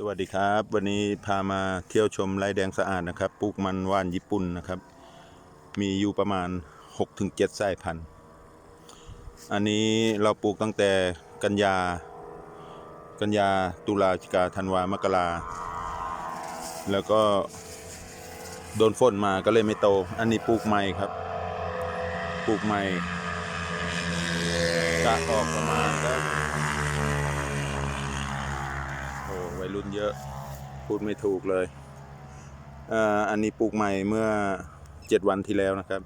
สวัสดีครับ วันนี้พามาเที่ยวชมไร่แดงสะอาดนะครับปลูกมันว่านญี่ปุ่นนะครับ มีอยู่ประมาณ 6-7สายพันธุ์ อันนี้เราปลูกตั้งแต่กันยา กันยาตุลาจิกาธันวามกราแล้วก็โดนฝนมาก็เลยไม่โต อันนี้ปลูกใหม่ครับ ปลูกใหม่กะออกประมาณสักโอ้ วัยรุ่นเยอะพูดไม่ถูกเลยอันนี้ปลูกใหม่เมื่อเจ็ดวันที่แล้วนะครับ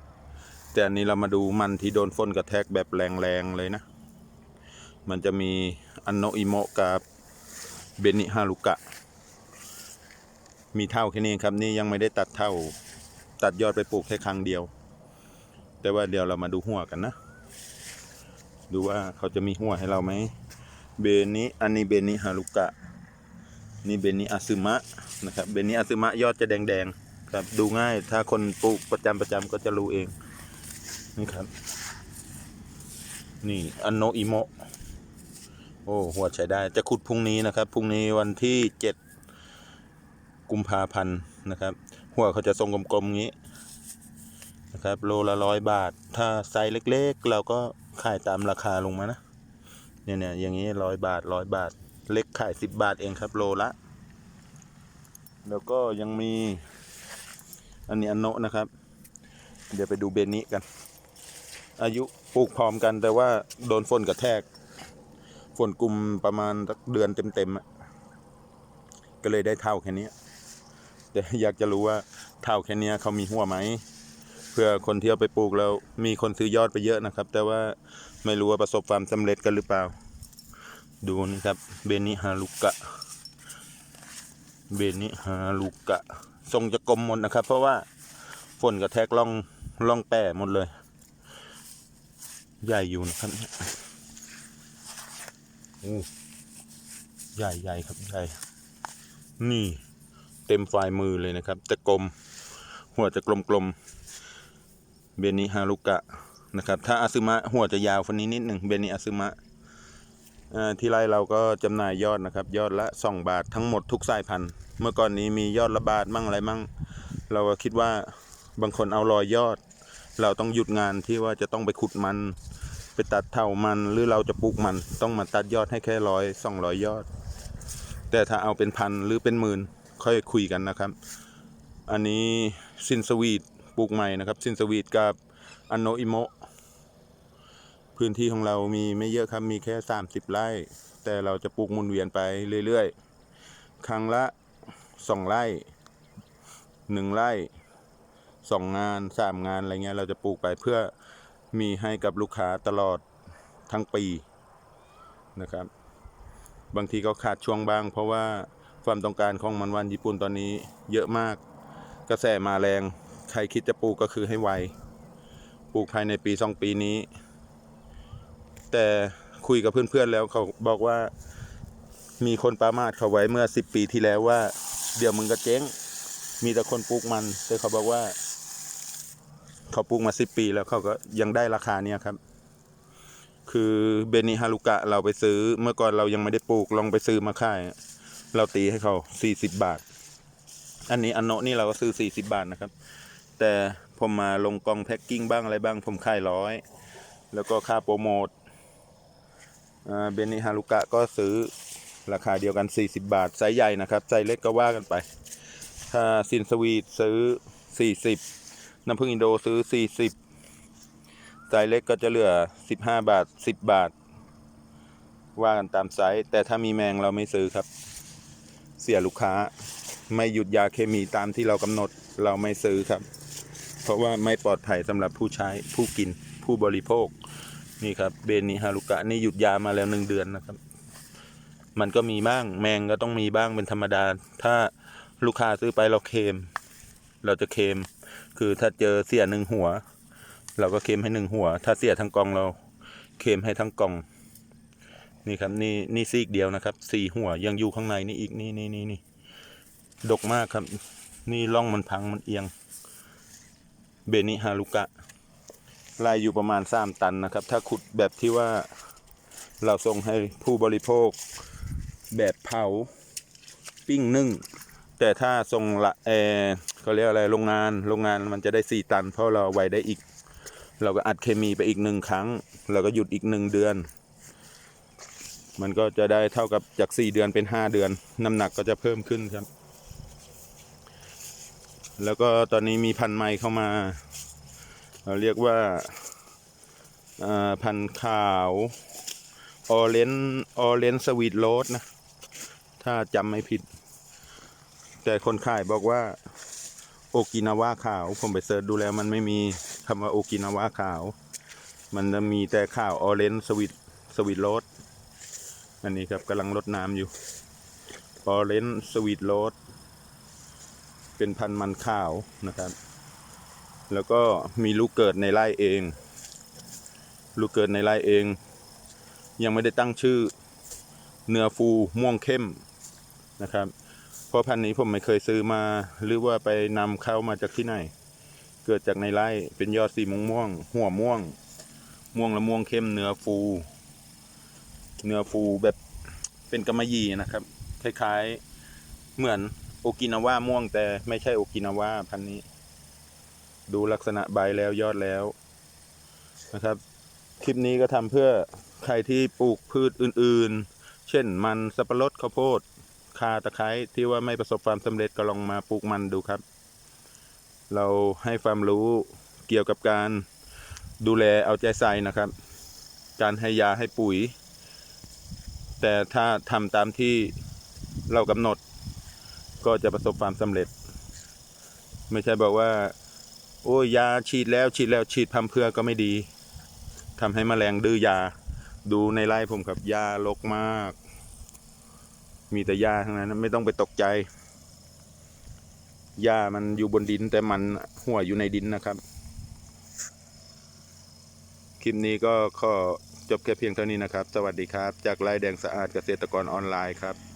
แต่อันนี้เรามาดูมันที่โดนฝนกระแทกแบบแรงๆเลยนะ มันจะมีอันโนอิโมะกับเบนิฮารุกะ มีเท่าแค่นี้ครับนี่ยังไม่ได้ตัดเท่า ตัดยอดไปปลูกแค่ครั้งเดียว แต่ว่าเดี๋ยวเรามาดูหัวกันนะ ดูว่าเขาจะมีหัวให้เราไหมเบนิอันนี้เบนิฮารุกะ นี่เบนิอาซึมะนะครับเบนิอาซึมะยอดจะแดงๆครับดูง่ายถ้าคนปลูกประจำประจำก็จะรู้เองนี่ครับ นี่อันโนอิโมโอ้หัวใช้ได้จะขุดพรุ่งนี้นะครับพรุ่งนี้วันที่เจ็ดกุมภาพันธ์นะครับ หัวเขาจะทรงกลมๆงี้นะครับ โลละร้อยบาท ถ้าไซส์เล็กๆ เราก็ขายตามราคาลงมานะเนี่ยเนี่ยอย่างนี้ร้อยบาทร้อยบาท เล็กขายสิบบาทเองครับโลละ แล้วก็ยังมี อันนี้อันโนะนะครับ เดี๋ยวไปดูเบนิกัน อายุปลูกพร้อมกันแต่ว่าโดนฝนกระแทก ฝนกลุ่มประมาณเดือนเต็มๆอะก็เลยได้เท่าแค่นี้แต่อยากจะรู้ว่าเท่าแค่นี้เขามีหัวไหมเพื่อคนที่เอาไปปลูกแล้วมีคนซื้อยอดไปเยอะนะครับ แต่ว่าไม่รู้ว่าประสบความสำเร็จกันหรือเปล่า ดูนี่ครับ เบนิฮารุกะ เบนิฮารุกะ ทรงจะกลมหมดนะครับ เพราะว่าฝนกระแทกล่องล่องแป้หมดเลย ใหญ่อยู่นะครับเนี่ยโอ้ใหญ่ใหญ่ครับใหญ่ นี่เต็มฝ่ายมือเลยนะครับ แต่กลม หัวจะกลมๆเบนิฮารุกะนะครับ ถ้าอาซึมะหัวจะยาวฟันนี้นิดหนึ่งเบนิอาซึมะอ่า ที่ไร่เราก็จำหน่ายยอดนะครับ ยอดละ 2 บาททั้งหมดทุกสายพันธุ์ เมื่อก่อนนี้มียอดละบาทมั่งอะไรมั่ง เราก็คิดว่าบางคนเอารอยยอด เราต้องหยุดงานที่ว่าจะต้องไปขุดมัน ไปตัดเท่ามันหรือเราจะปลูกมัน ต้องมาตัดยอดให้แค่ร้อยสองร้อยยอด แต่ถ้าเอาเป็นพันหรือเป็นหมื่นค่อยคุยกันนะครับ อันนี้ซินสวีทปลูกใหม่นะครับ ซินสวีทกับอันโนอิโมะ พื้นที่ของเรามีไม่เยอะครับมีแค่ 30 ไร่ แต่เราจะปลูกหมุนเวียนไปเรื่อยๆ ครั้งละ 2 ไร่ 1 ไร่ 2 งาน 3 งานอะไรเงี้ยเราจะปลูกไปเพื่อมีให้กับลูกค้าตลอดทั้งปีนะครับ บางทีก็ขาดช่วงบ้าง เพราะว่าความต้องการของมันวันญี่ปุ่นตอนนี้เยอะมาก กระแสมาแรง ใครคิดจะปลูกก็คือให้ไว ปลูกภายในปีสองปีนี้ แต่คุยกับเพื่อนๆแล้วเขาบอกว่ามีคนประมาทเขาไว้เมื่อสิบปีที่แล้วว่า เดี๋ยวมึงก็เจ๊ง มีแต่คนปลูกมันแต่เขาบอกว่า เขาปลูกมาสิบปีแล้วเขาก็ยังได้ราคาเนี้ยครับ คือเบนิฮารุกะเราไปซื้อเมื่อก่อนเรายังไม่ได้ปลูกลองไปซื้อมาขายเราตีให้เขาสี่สิบบาท อันนี้อันโนนี่เราก็ซื้อสี่สิบบาทนะครับ แต่ผมมาลงกองแพ็กกิ้งบ้างอะไรบ้างผมขายร้อยแล้วก็ค่าโปรโมท เบนิฮารุกะก็ซื้อราคาเดียวกัน 40 บาท ไซส์ใหญ่นะครับไซส์เล็กก็ว่ากันไป ถ้าซินสวีทซื้อ 40 น้ำผึ้งอินโดซื้อ 40 ไซส์เล็กก็จะเหลือ 15 บาท 10 บาท ว่ากันตามไซส์แต่ถ้ามีแมงเราไม่ซื้อครับ เสียลูกค้าไม่หยุดยาเคมีตามที่เรากำหนดเราไม่ซื้อครับ เพราะว่าไม่ปลอดภัยสำหรับผู้ใช้ผู้กินผู้บริโภค นี่ครับเบนิฮารุกะนี่หยุดยามาแล้วหนึ่งเดือนนะครับ มันก็มีบ้างแมงก็ต้องมีบ้างเป็นธรรมดา ถ้าลูกค้าซื้อไปเราเคลมเราจะเคลมคือถ้าเจอเสียหนึ่งหัว เราก็เคลมให้หนึ่งหัว ถ้าเสียทั้งกองเราเคลมให้ทั้งกอง นี่ครับนี่นี่ซีกเดียวนะครับสี่หัวยังอยู่ข้างในนี่อีกนี่นี่นี่นี่ดกมากครับ นี่ร่องมันพังมันเอียง เบนิฮารุกะ ลายอยู่ประมาณ 3 ตันนะครับ ถ้าขุดแบบที่ว่าเราส่งให้ผู้บริโภคแบบเผาปิ้งนึ่ง แต่ถ้าส่งละเออเขาเรียกอะไรโรงงานโรงงานมันจะได้สี่ตัน เพราะเราไว้ได้อีก เราก็อัดเคมีไปอีกหนึ่งครั้งแล้วก็หยุดอีกหนึ่งเดือน มันก็จะได้เท่ากับจากสี่เดือนเป็นห้าเดือน น้ำหนักก็จะเพิ่มขึ้นครับ แล้วก็ตอนนี้มีพันธุ์ใหม่เข้ามา เราเรียกว่าพันธุ์ขาวออเรนออเรนสวีทโรสนะ ถ้าจำไม่ผิด แต่คนขายบอกว่า โอกินาวาขาว ผมไปเสิร์ชดูแล้วมันไม่มีคำว่าโอกินาวาขาว มันจะมีแต่ขาวออเรนสวีทสวีทโรสอันนี้ครับกำลังรดน้ำอยู่ออเรนสวีทโรสเป็นพันธุ์มันขาวนะครับ แล้วก็มีลูกเกิดในไร่เอง ลูกเกิดในไร่เอง ยังไม่ได้ตั้งชื่อ เนื้อฟูม่วงเข้มนะครับ เพราะพันธุ์นี้ผมไม่เคยซื้อมาหรือว่าไปนำเข้ามาจากที่ไหน เกิดจากในไร่เป็นยอดสีม่วงม่วง หัวม่วง ม่วงและม่วงเข้มเนื้อฟู เนื้อฟูแบบเป็นกำมะหยี่นะครับ คล้ายๆเหมือนโอกินาว่าม่วงแต่ไม่ใช่โอกินาว่าพันธุ์นี้ ดูลักษณะใบแล้วยอดแล้วนะครับ คลิปนี้ก็ทำเพื่อใครที่ปลูกพืชอื่นๆ เช่นมันสับปะรดข้าวโพดคาตะไคร้ที่ว่าไม่ประสบความสำเร็จก็ลองมาปลูกมันดูครับ เราให้ความรู้เกี่ยวกับการดูแลเอาใจใส่นะครับ การให้ยาให้ปุ๋ย แต่ถ้าทำตามที่เรากำหนด ก็จะประสบความสำเร็จ ไม่ใช่บอกว่า โอ้ยยาฉีดแล้วฉีดแล้วฉีดพัมเพื่อก็ไม่ดีทำให้แมลงดื้อยา ดูในไร่ผมครับยาลกมาก มีแต่ยาทั้งนั้นไม่ต้องไปตกใจหญ้ามันอยู่บนดินแต่มันหัวอยู่ในดินนะครับ คลิปนี้ก็ขอจบแค่เพียงเท่านี้นะครับ สวัสดีครับ จากไร่แดงสะอาดเกษตรกรออนไลน์ครับ